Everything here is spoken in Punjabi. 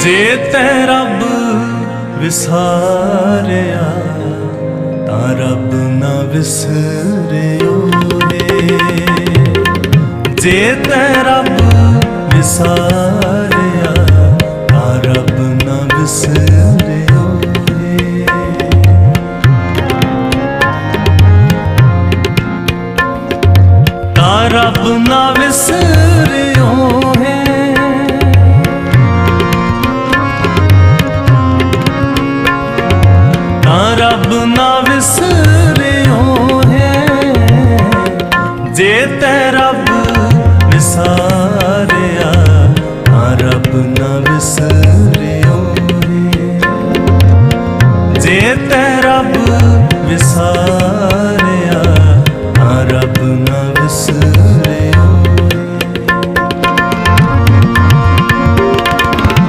ਜੇ ਤੈ ਰੱਬ ਵਿਸਾਰਿਆ, ਤਾਂ ਰੱਬ ਨਾ ਵਿਸਰਿਓ ਰੇ। ਜੇ ਤੈ ਰੱਬ ਵਿਸਾਰਿਆ, ਤਾਂ ਰੱਬ ਨਾ ਵਿਸਰਿਓ ਰੇ। ਤਾਂ ਰੱਬ ਨਾ ਵਿਸਰਿਓ ਨਾ ਵਿਸਰਿਓ ਹੈ। ਜੇ ਤੈ ਰੱਬ ਵਿਸਾਰਿਆ ਤਾਂ ਰੱਬ ਨਾ ਵਿਸਰਿਓ ਹੈ। ਜੇ ਤੈ ਰੱਬ ਵਿਸਾਰਿਆ